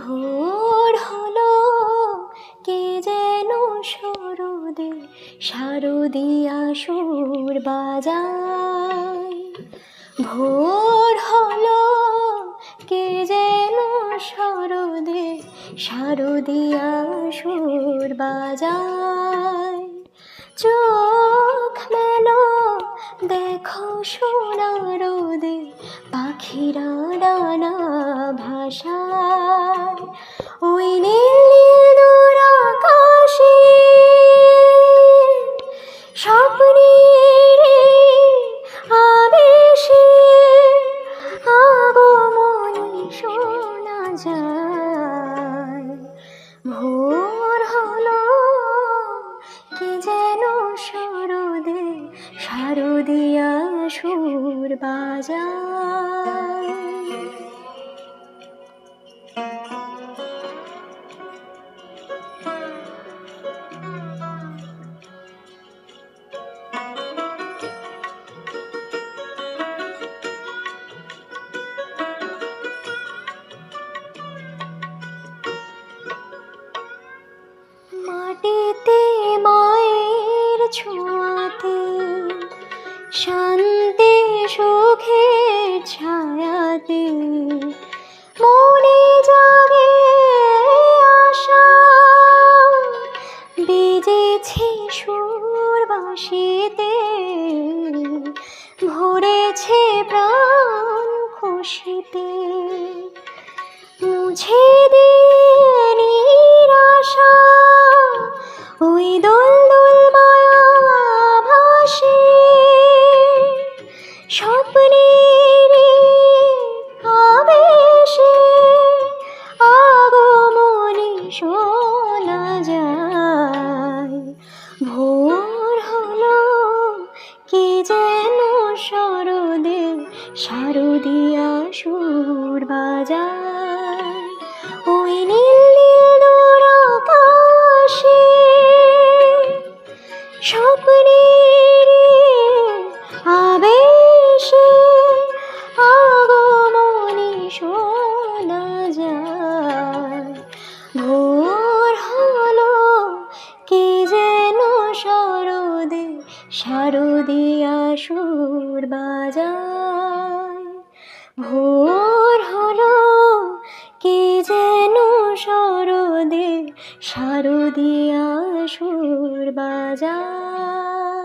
ভোর হলো, কে যেন সরদে শারদিয়া সুর বাজায়। ভোর হলো, কে যেন সরদে শারদিয়া সুর বাজায়। চোখ দেখো সোনার রোদে পাখিরা ডানা ভাষায়। ওই নীল আকাশে স্বপ্নের আবেশে আগমনী শোনা যায়। সুর বাজায়। শান্তি সুখের ছায়াতে মনে জাগে আশা। বেজেছে সুর বাঁশিতে ভরেছে প্রাণ খুশিতে। মুছে দিয়ে শোনা যায়। ভোর হলো, কি যেন সরদে শারদিয়া সুর বাজায়। ওই নীল আকাশে স্বপ্নের আবেশে শারদিয়া সুর বাজায়। ভোর হলো কি যেন শরদে শারদিয়া সুর বাজায়।